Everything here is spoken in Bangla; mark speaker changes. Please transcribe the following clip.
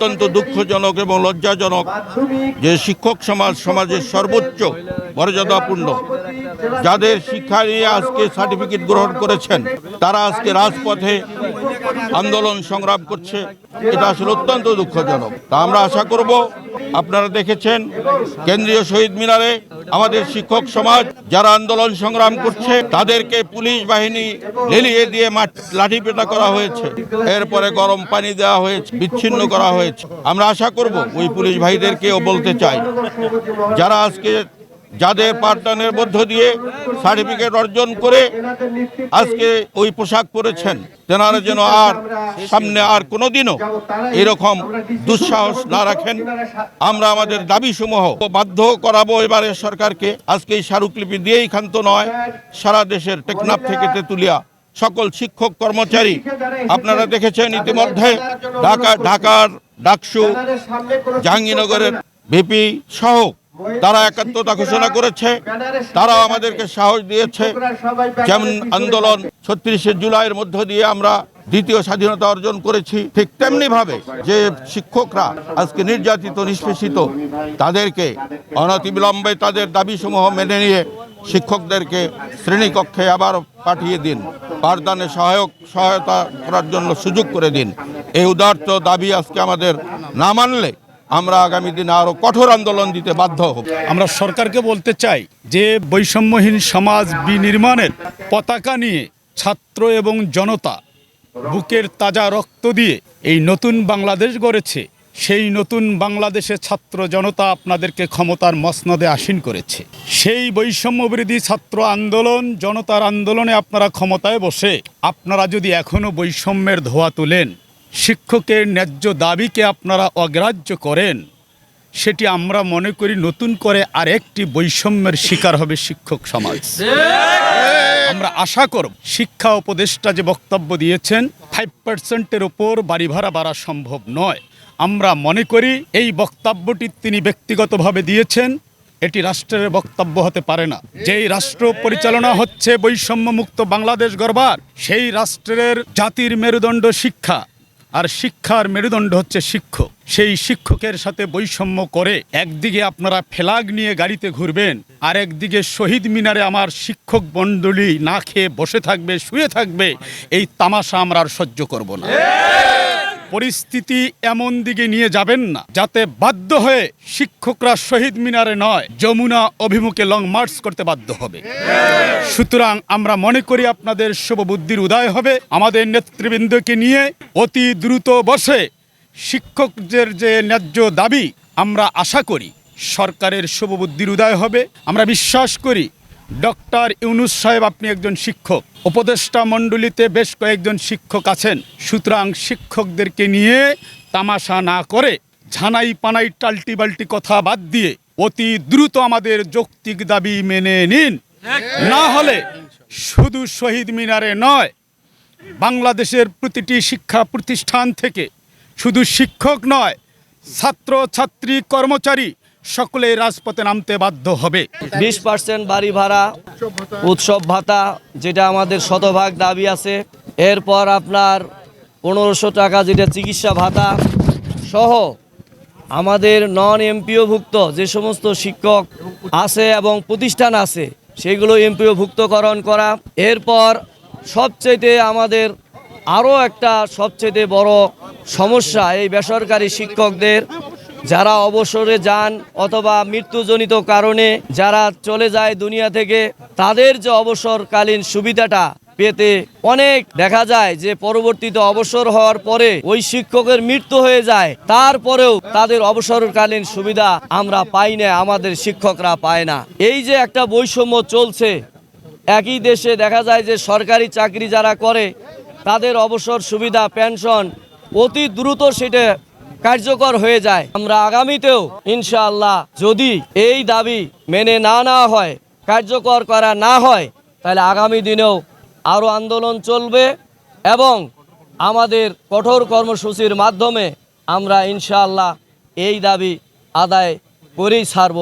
Speaker 1: অত্যন্ত দুঃখজনক এবং লজ্জাজনক যে শিক্ষক সমাজ সমাজের সর্বোচ্চ মর্যাদাপূর্ণ, যাদের শিক্ষা নিয়ে আজকে সার্টিফিকেট গ্রহণ করেছেন, তারা আজকে রাজপথে আন্দোলন সংগ্রাম করছে। এটা আসলে অত্যন্ত দুঃখজনক। তা আমরা আশা করব আপনারা দেখেছেন কেন্দ্রীয় শহীদ মিনারে আমাদের শিক্ষক সমাজ যারা আন্দোলন সংগ্রাম করছে, তাদেরকে পুলিশ বাহিনী লেলিয়ে দিয়ে লাঠিপেটা করা হয়েছে। এরপরে গরম পানি দেওয়া হয়েছে, বিচ্ছিন্ন করা হয়েছে। আমরা আশা করব ওই পুলিশ ভাইদেরকেও বলতে চাই, যারা আজকে যাদের পাঠদানের মধ্য দিয়ে সার্টিফিকেট অর্জন করে আজকে ওই পোশাক পরেছেন, তেনারা যেন আর সামনে আর কোনো দিনও এরকম দুঃসাহস না রাখেন। আমরা আমাদের দাবি দাবিসমূহ বাধ্য করাবো এবারে সরকারকে। আজকে এই স্মারকলিপি দিয়েই ক্ষান্ত নয়, সারা দেশের টেকনাফ থেকে তেতুলিয়া সকল শিক্ষক কর্মচারী। আপনারা দেখেছেন ইতিমধ্যে ঢাকা ঢাকার ডাকসু, জাহাঙ্গীরনগরের ভিপি সহ তারা একাত্মতা ঘোষণা করেছে তারাও আমাদেরকে সাহস দিয়েছে। যেমন আন্দোলন ছত্রিশে জুলাইয়ের মধ্য দিয়ে আমরা দ্বিতীয় স্বাধীনতা অর্জন করেছি, ঠিক তেমনি ভাবে যে শিক্ষকরা আজকে নির্যাতিত, নিষ্পেষিত, তাদেরকে অনতিবিলম্বে তাদের দাবিসমূহ মেনে নিয়ে শিক্ষকদেরকে শ্রেণীকক্ষে আবার পাঠিয়ে দিন, পাঠদানে সহায়ক, সহায়তা করার জন্য সুযোগ করে দিন। এই উদার্ত দাবি আজকে আমাদের না মানলে আমরা আগামী দিনে আরও কঠোর আন্দোলন দিতে বাধ্য হব।
Speaker 2: আমরা সরকারকে বলতে চাই যে বৈষম্যহীন সমাজ বিনির্মাণের পতাকা নিয়ে ছাত্র এবং জনতা বুকের তাজা রক্ত দিয়ে এই নতুন বাংলাদেশ গড়েছে, সেই নতুন বাংলাদেশে ছাত্র জনতা আপনাদেরকে ক্ষমতার মসনদে আসীন করেছে। সেই বৈষম্যবিরোধী ছাত্র আন্দোলন, জনতার আন্দোলনে আপনারা ক্ষমতায় বসে আপনারা যদি এখনও বৈষম্যের ধোয়া তোলেন শিক্ষকের ন্যায্য দাবিকে আপনারা অগ্রাহ্য করেন, সেটি আমরা মনে করি নতুন করে আরেকটি বৈষম্যের শিকার হবে শিক্ষক সমাজ। আমরা আশা করব শিক্ষা উপদেষ্টা যে বক্তব্য দিয়েছেন ফাইভ পার্সেন্টের ওপর বাড়ি ভাড়া বাড়া সম্ভব নয়। আমরা মনে করি এই বক্তব্যটি তিনি ব্যক্তিগতভাবে দিয়েছেন, এটি রাষ্ট্রের বক্তব্য হতে পারে না। যেই রাষ্ট্র পরিচালনা হচ্ছে বৈষম্যমুক্ত বাংলাদেশ গড়বার, সেই রাষ্ট্রের জাতির মেরুদণ্ড শিক্ষা। আর শিক্ষার মেরুদণ্ড হচ্ছে শিক্ষক। সেই শিক্ষকের সাথে বৈষম্য করে একদিকে আপনারা ফেলাগ নিয়ে গাড়িতে ঘুরবেন আর একদিকে শহীদ মিনারে আমার শিক্ষক মণ্ডলী না খেয়ে বসে থাকবে, শুয়ে থাকবে, এই তামাশা আমরা আর সহ্য করব না। পরিস্থিতি এমন দিকে নিয়ে যাবেন না, যাতে বাধ্য হয়ে শিক্ষকরা শহীদ মিনারে নয়, যমুনা অভিমুখে লং মার্চ করতে বাধ্য হবে। সুতরাং আমরা মনে করি আপনাদের শুভ বুদ্ধির উদয় হবে। আমাদের নেতৃবৃন্দকে নিয়ে অতি দ্রুত বসে শিক্ষকদের যে ন্যায্য দাবি, আমরা আশা করি সরকারের শুভ বুদ্ধির উদয় হবে। আমরা বিশ্বাস করি ডক্টর ইউনুস সাহেব আপনি একজন শিক্ষক। উপদেষ্টা মণ্ডলীতে বেশ কয়েকজন শিক্ষক আছেন। সুতরাং শিক্ষকদেরকে নিয়ে তামাশা না করে ঝানাই পানাই টাল্টি বাল্টি কথা বাদ দিয়ে অতি দ্রুত আমাদের যৌক্তিক দাবি মেনে নিন। না হলে শুধু শহীদ মিনারে নয় বাংলাদেশের প্রতিটি শিক্ষা প্রতিষ্ঠান থেকে শুধু শিক্ষক নয় ছাত্র ছাত্রী কর্মচারী সকলে রাজপথে নামতে বাধ্য হবে।
Speaker 3: বিশ পার্সেন্ট বাড়ি ভাড়া, উৎসব ভাতা, যেটা আমাদের শতভাগ দাবি আছে। এরপর আপনার পনেরোশো টাকা যেটা চিকিৎসা ভাতা সহ আমাদের নন এমপিওভুক্ত যে সমস্ত শিক্ষক আছে এবং প্রতিষ্ঠান আছে, সেগুলো এমপিওভুক্তকরণ করা। এরপর সবচেয়ে আমাদের আরও একটা সবচেয়ে বড় সমস্যা এই বেসরকারি শিক্ষকদের যারা অবসরে যান অথবা মৃত্যুজনিত কারণে যারা চলে যায় দুনিয়া থেকে, তাদের যে অবসরকালীন সুবিধাটা পেতে অনেক দেখা যায় যে পরবর্তীতে অবসর হওয়ার পরে ওই শিক্ষকের মৃত্যু হয়ে যায়। তারপরেও তাদের অবসরকালীন সুবিধা আমরা পাই না, আমাদের শিক্ষকরা পায় না। এই যে একটা বৈষম্য চলছে, একই দেশে দেখা যায় যে সরকারি চাকরি যারা করে, তাদের অবসর সুবিধা, পেনশন অতি দ্রুত সেটা কার্যকর হয়ে যায়। আমরা আগামীতেও ইনশাআল্লাহ যদি এই দাবি মেনে না না হয়, কার্যকর করা না হয়, তাহলে আগামী দিনেও আরও আন্দোলন চলবে এবং আমাদের কঠোর কর্মসূচির মাধ্যমে আমরা ইনশাআল্লাহ এই দাবি আদায় করেই ছাড়ব।